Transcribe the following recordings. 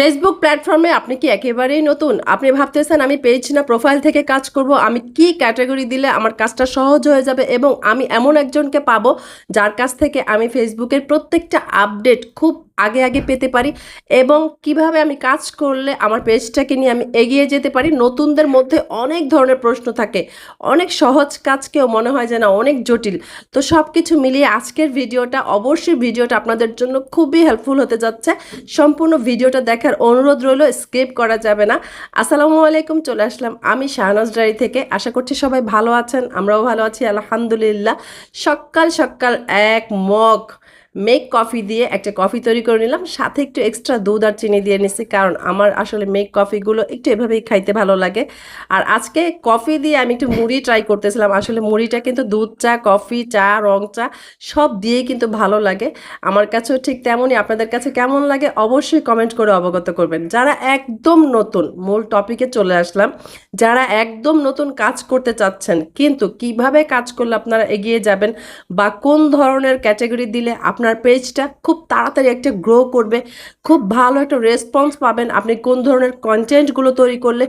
Facebook প্ল্যাটফর্মে আপনি কি একেবারেই নতুন? আপনি ভাবতেছেন আমি পেজ না প্রোফাইল থেকে কাজ করব, আমি কি ক্যাটাগরি দিলে আমার কাজটা সহজ হয়ে যাবে এবং আমি এমন একজনকে পাবো যার কাছ থেকে আমি ফেসবুকের প্রত্যেকটা আপডেট খুব আগে আগে পেতে পারি এবং কীভাবে আমি কাজ করলে আমার পেজটাকে নিয়ে আমি এগিয়ে যেতে পারি, নতুনদের মধ্যে অনেক ধরনের প্রশ্ন থাকে। অনেক সহজ কাজকেও মনে হয় যে না, অনেক জটিল। তো সব কিছু মিলিয়ে আজকের ভিডিওটা, অবশ্যই ভিডিওটা আপনাদের জন্য খুবই হেল্পফুল হতে যাচ্ছে। সম্পূর্ণ ভিডিওটা দেখার অনুরোধ রইল স্কিপ করা যাবে না। আসসালামু আলাইকুম, চলে আসলাম আমি শাহনাজ ডায়েরি থেকে। আশা করছি সবাই ভালো আছেন, আমরাও ভালো আছি, আলহামদুলিল্লাহ। সকাল সকাল এক মগ। মেক কফি দিয়ে একটা কফি তৈরি করে নিলাম। সাথে একটু এক্সট্রা দুধ আর চিনি দিয়ে নিছি, কারণ আমার আসলে মেক কফিগুলো একটু এভাবেই খাইতে ভালো লাগে। আর আজকে কফি দিয়ে আমি একটু মুড়ি ট্রাই করতেছিলাম। আসলে মুড়িটা কিন্তু দুধ চা কফি চা, রং চা, সব দিয়েই কিন্তু ভালো লাগে। আমার কাছেও ঠিক তেমনই। আপনাদের কাছে কেমন লাগে অবশ্যই কমেন্ট করে অবগত করবেন। যারা একদম নতুন, মূল টপিকে চলে আসলাম, যারা একদম নতুন কাজ করতে চাচ্ছেন, কিন্তু কীভাবে কাজ করলে আপনারা এগিয়ে যাবেন বা কোন ধরনের ক্যাটাগরি দিলে আপনার পেজটা খুব তাড়াতাড়ি একটা গ্রো করবে। খুব ভালো একটা রেসপন্স পাবেন আপনি কোন ধরনের কন্টেন্টগুলো তৈরি করলে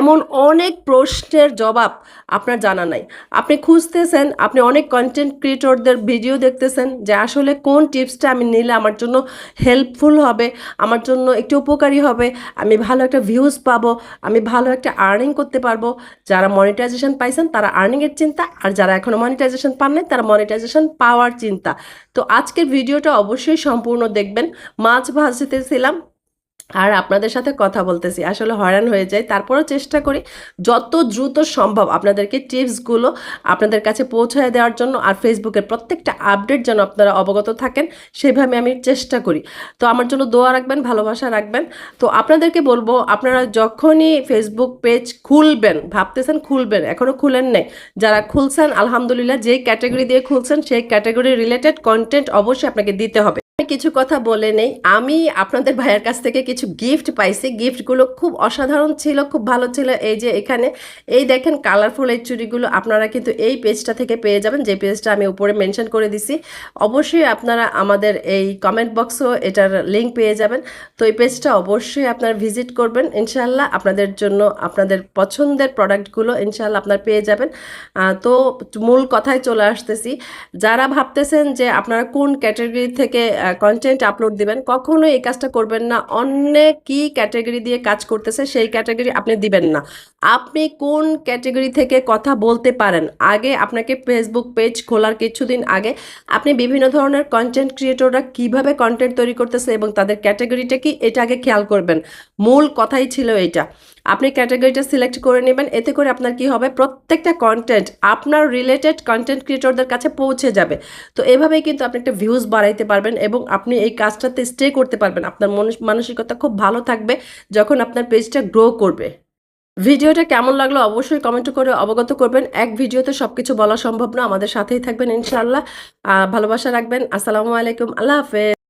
এমন অনেক প্রশ্নের জবাব আপনার জানা নাই। আপনি খুঁজতেছেন, আপনি অনেক কন্টেন্ট ক্রিয়েটরদের ভিডিও দেখতেছেন যে আসলে কোন টিপসটা আমি নিলে আমার জন্য হেল্পফুল হবে, আমার জন্য একটু উপকারী হবে, আমি ভালো একটা ভিউজ পাবো, আমি ভালো একটা আর্নিং করতে পারব। যারা মনিটাইজেশন পাইছেন তারা আর্নিংয়ের চিন্তা, আর যারা এখনও মনিটাইজেশন পান নাই তারা মনিটাইজেশন পাওয়ার চিন্তা। তো আজকের ভিডিওটা অবশ্যই সম্পূর্ণ দেখবেন। মাছ ভাজতেছিলাম আর আপনাদের সাথে কথা বলতেছি। আসলে হয়রান হয়ে যায় তারপরও চেষ্টা করি যত দ্রুত সম্ভব আপনাদেরকে টিপসগুলো আপনাদের কাছে পৌঁছায় দেওয়ার জন্য আর ফেসবুকের প্রত্যেকটা আপডেট যেন আপনারা অবগত থাকেন, সেভাবে আমি চেষ্টা করি। তো আমার জন্য দোয়া রাখবেন, ভালোবাসা রাখবেন। তো আপনাদেরকে বলব, আপনারা যখনই ফেসবুক পেজ খুলবেন, ভাবতেছেন খুলবেন, এখনও খুলেন নাই, যারা খুলছেন, আলহামদুলিল্লাহ, যেই ক্যাটাগরি দিয়ে খুলছেন, সেই ক্যাটাগরি রিলেটেড কন্টেন্ট অবশ্যই আপনাকে দিতে হবে। কিছু কথা বলে নেই। আমি আপনাদের ভাইয়ের কাছ থেকে কিছু গিফট পাইছি। গিফটগুলো খুব অসাধারণ ছিল, খুব ভালো ছিল। এই যে এখানে, এই দেখেন কালারফুল এই চুড়িগুলো আপনারা কিন্তু এই পেজটা থেকে পেয়ে যাবেন। যে পেজটা আমি উপরে মেনশন করে দিছি। অবশ্যই আপনারা আমাদের এই কমেন্ট বক্সও এটার লিঙ্ক পেয়ে যাবেন। তো এই পেজটা অবশ্যই আপনারা ভিজিট করবেন। ইনশাল্লাহ আপনাদের জন্য, আপনাদের পছন্দের প্রোডাক্টগুলো ইনশাল্লাহ আপনার পেয়ে যাবেন। তো মূল কথায় চলে আসতেছি। যারা ভাবতেছেন যে আপনারা কোন ক্যাটাগরি থেকে কন্টেন্ট আপলোড দিবেন কখনো এই কাজটা করবেন না। অন্য কি ক্যাটাগরি দিয়ে কাজ করতেছে সেই ক্যাটাগরি আপনি দিবেন না। আপনি কোন ক্যাটাগরি থেকে কথা বলতে পারেন? আগে আপনাকে ফেসবুক পেজ খোলার কিছুদিন আগে আপনি বিভিন্ন ধরনের কন্টেন্ট ক্রিয়েটররা কীভাবে কন্টেন্ট তৈরি করতেছে এবং তাদের ক্যাটাগরিটা কি, এটা আগে খেয়াল করবেন। মূল কথাই ছিল এটা আপনি ক্যাটাগরিটা সিলেক্ট করে নেবেন এতে করে আপনার কি হবে? প্রত্যেকটা কন্টেন্ট আপনার রিলেটেড কন্টেন্ট ক্রিয়েটরদের কাছে পৌঁছে যাবে। তো এভাবেই কিন্তু আপনি একটা ভিউজ বাড়াইতে পারবেন এবং আপনি এই কাজটাতে স্টে করতে পারবেন। আপনার মনস- মানসিকতা খুব ভালো থাকবে যখন আপনার পেজটা গ্রো করবে। ভিডিওটা কেমন লাগল অবশ্যই কমেন্ট করে অবগত করবেন। এক ভিডিওতে সব কিছু বলা সম্ভব না। আমাদের সাথেই থাকবেন ইনশাআল্লাহ। আহ, ভালোবাসা রাখবেন। আসসালামু আলাইকুম। আল্লাহ হাফেজ।